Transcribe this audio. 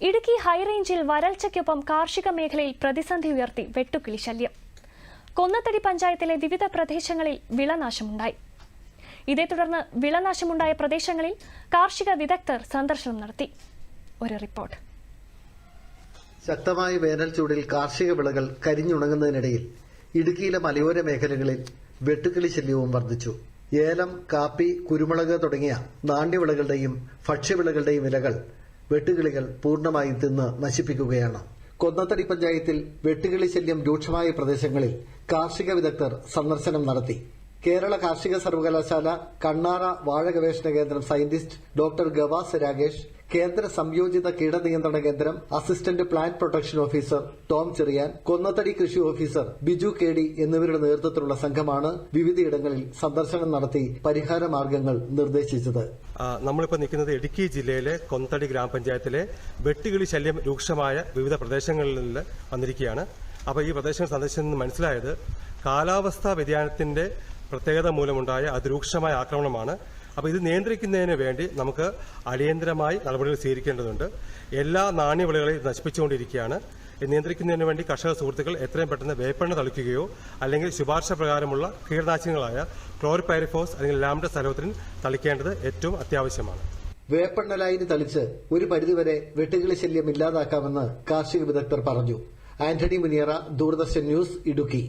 ഇടുക്കി ഹൈറേഞ്ചിൽ വരൾച്ചയ്ക്കൊപ്പം കാർഷിക മേഖലയിൽ പ്രതിസന്ധി ഉയർത്തി വെട്ടുക്കിളി ശല്യം. കൊന്നത്തടി പഞ്ചായത്തിലെ വിവിധ പ്രദേശങ്ങളിൽ വിളനാശമുണ്ടായി. ഇതേ തുടർന്ന് വിളനാശമുണ്ടായ പ്രദേശങ്ങളിൽ കാർഷിക വിദഗ്ധർ സന്ദർശനം നടത്തി. ഒരു റിപ്പോർട്ട്. ശക്തമായ വേനൽ ചൂടിൽ കാർഷിക വിളകൾ കരിഞ്ഞുണങ്ങുന്നതിനിടയിൽ ഇടുക്കിയിലെ മലയോര മേഖലകളിൽ വെട്ടുക്കിളി ശല്യവും വർദ്ധിച്ചു. ഏലം കാപ്പി കുരുമുളക് തുടങ്ങിയ നാണ്യവിളകളുടെയും ഭക്ഷ്യവിളകളുടെയും ഇലകൾ വെട്ടുകിളികൾ പൂർണമായും തിന്ന് നശിപ്പിക്കുകയാണ്. കൊന്നത്തടി പഞ്ചായത്തിൽ വെട്ടുകിളി ശല്യം രൂക്ഷമായ പ്രദേശങ്ങളിൽ കാർഷിക വിദഗ്ധർ സന്ദർശനം നടത്തി. കേരള കാർഷിക സർവകലാശാല കണ്ണാറ വാഴ ഗവേഷണ കേന്ദ്രം സയന്റിസ്റ്റ് ഡോക്ടർ ഗവാസ് രാഗേഷ് കേന്ദ്ര സംയോജിത കീടനിയന്ത്രണ കേന്ദ്രം assistant plant protection officer Tom Cherian Konnathady കൃഷി ഓഫീസർ ബിജു കെ ഡി എന്നിവരുടെ നേതൃത്വത്തിലുള്ള സംഘമാണ് വിവിധയിടങ്ങളിൽ സന്ദർശനം നടത്തി പരിഹാര മാർഗങ്ങൾ നിർദ്ദേശിച്ചത്. നമ്മളിപ്പോൾ നിൽക്കുന്നത് ഇടുക്കി ജില്ലയിലെ കൊന്നത്തടി ഗ്രാമപഞ്ചായത്തിലെ വെട്ടുകിളി ശല്യം രൂക്ഷമായ വിവിധ പ്രദേശങ്ങളിൽ നിന്ന് വന്നിരിക്കുകയാണ്. അപ്പോൾ ഈ പ്രദേശങ്ങൾ സന്ദർശിച്ചു മനസ്സിലായത് കാലാവസ്ഥാ വ്യതിയാനത്തിന്റെ പ്രത്യേകത മൂലമുണ്ടായ അതിരൂക്ഷമായ ആക്രമണമാണ് അപ്പോൾ ഇത് നിയന്ത്രിക്കുന്നതിന് വേണ്ടി നമുക്ക് അടിയന്തരമായി നടപടികൾ സ്വീകരിക്കേണ്ടതുണ്ട്. എല്ലാ നാണ്യവിളകളെയും നശിപ്പിച്ചുകൊണ്ടിരിക്കുകയാണ്. നിയന്ത്രിക്കുന്നതിന് വേണ്ടി കർഷക സുഹൃത്തുക്കൾ എത്രയും പെട്ടെന്ന് വേപ്പെണ്ണ തളിക്കുകയോ അല്ലെങ്കിൽ ശുപാർശ പ്രകാരമുള്ള കീടനാശിനികളായ ക്ലോറിപൈറിഫോസ് അല്ലെങ്കിൽ ലാംഡ സലോത്രിൻ തളിക്കേണ്ടത് ഏറ്റവും അത്യാവശ്യമാണ്. വേപ്പെണ്ണ ലൈന് തളിച്ച് ഒരു പരിധിവരെ വെട്ടുകിളി ശല്യം ഇല്ലാതാക്കാമെന്ന് കാർഷിക വിദഗ്ധർ പറഞ്ഞു. ആന്റണി മുനിയറ ദൂരദർശൻ ന്യൂസ് ഇടുക്കി.